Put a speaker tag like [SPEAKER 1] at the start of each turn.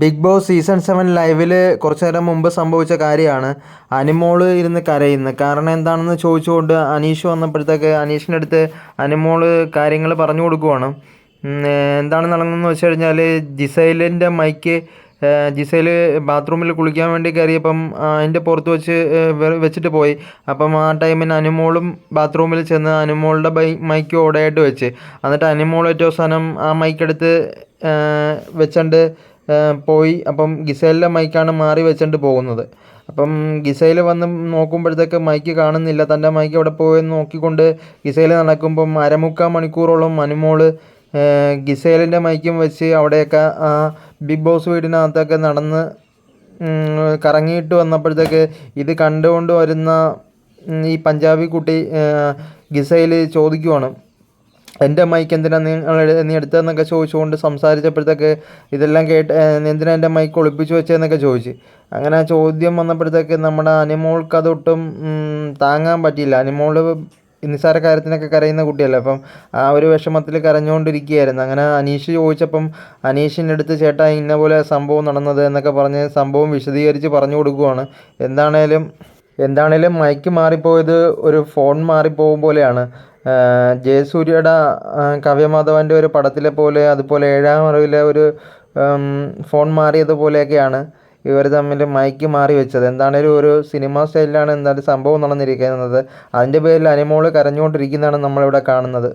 [SPEAKER 1] Big boss season seven ലൈവിൽ കുറച്ച് നേരം മുമ്പ് സംഭവിച്ച കാര്യമാണ്. അനിമോൾ ഇരുന്ന് കരയുന്നു. കാരണം എന്താണെന്ന് ചോദിച്ചുകൊണ്ട് അനീഷ് വന്നപ്പോഴത്തേക്ക് അനീഷിന്റെ അടുത്ത് അനിമോൾ കാര്യങ്ങൾ പറഞ്ഞു കൊടുക്കുവാണ്. എന്താണ് നടന്നതെന്ന് വെച്ച് കഴിഞ്ഞാൽ ജിസൈലിന്റെ മൈക്ക് ജിസൈൽ ബാത്റൂമിൽ കുളിക്കാൻ വേണ്ടി കയറിയപ്പം അതിന്റെ പുറത്ത് വെച്ച് വെച്ചിട്ട് പോയി. അപ്പം ആ ടൈമിന് അനുമോളും ബാത്റൂമിൽ ചെന്ന് അനുമോളുടെ ബൈ മൈക്ക് ഓടയായിട്ട് വെച്ച്. എന്നിട്ട് അനുമോൾ ഏറ്റവും അവസാനം ആ മൈക്കെടുത്ത് വെച്ചണ്ട് പോയി. അപ്പം ഗിസൈലിലെ മൈക്കാണ് മാറി വെച്ചിട്ട് പോകുന്നത്. അപ്പം ഗിസൈൽ വന്ന് നോക്കുമ്പോഴത്തേക്ക് മൈക്ക് കാണുന്നില്ല. തന്റെ മൈക്ക് എവിടെ പോയെന്ന് നോക്കിക്കൊണ്ട് ഗിസൈൽ നടക്കുമ്പം അരമുക്കാൽ മണിക്കൂറോളം മനുമോൾ ഏഹ് ഗിസൈലിന്റെ മൈക്കും വെച്ച് അവിടെയൊക്കെ ആ ബിഗ് ബോസ് വീടിനകത്തൊക്കെ നടന്ന് കറങ്ങിയിട്ട് വന്നപ്പോഴത്തേക്ക് ഇത് കണ്ടുകൊണ്ട് വരുന്ന ഈ പഞ്ചാബി കുട്ടി ഗിസയിൽ ചോദിക്കുവാണ്. എന്റെ മൈക്ക് എന്തിനാണ് നിങ്ങൾ നീ എടുത്തതെന്നൊക്കെ ചോദിച്ചുകൊണ്ട് സംസാരിച്ചപ്പോഴത്തേക്ക് ഇതെല്ലാം കേട്ട് എന്തിനാണ് എന്റെ മൈക്ക് ഒളിപ്പിച്ചു വെച്ചതെന്നൊക്കെ ചോദിച്ചു. അങ്ങനെ ആ ചോദ്യം വന്നപ്പോഴത്തേക്ക് നമ്മുടെ അനിമോൾക്ക് അതൊട്ടും താങ്ങാൻ പറ്റിയില്ല. അനിമോൾ നിസ്സാര കാര്യത്തിനൊക്കെ കരയുന്ന കുട്ടിയല്ലേ അപ്പം ആ ഒരു വിഷമത്തിൽ കരഞ്ഞുകൊണ്ടിരിക്കുകയായിരുന്നു. അങ്ങനെ അനീഷ് ചോദിച്ചപ്പം അനീഷിന്റെ അടുത്ത് ചേട്ടാ ഇന്ന പോലെ സംഭവം നടന്നത് എന്നൊക്കെ പറഞ്ഞ് സംഭവം വിശദീകരിച്ച് പറഞ്ഞു കൊടുക്കുവാണ്. എന്താണേലും എന്താണേലും മൈക്ക് മാറിപ്പോയത് ഒരു ഫോൺ മാറിപ്പോകും പോലെയാണ്. ജയസൂര്യയുടെ കാവ്യമാധവന്റെ ഒരു പടത്തിലെ പോലെ അതുപോലെ ഏഴാം അറിവിലെ ഒരു ഫോൺ മാറിയതുപോലെയൊക്കെയാണ് ഇവർ തമ്മിൽ മൈക്ക് മാറി വെച്ചത്. എന്താണേലും ഒരു സിനിമ സ്റ്റൈലിലാണ് എന്തായാലും സംഭവം നടന്നിരിക്കുന്നത്. അതിന്റെ പേരിൽ അനിമോൾ കരഞ്ഞുകൊണ്ടിരിക്കുന്നതാണ് നമ്മളിവിടെ കാണുന്നത്.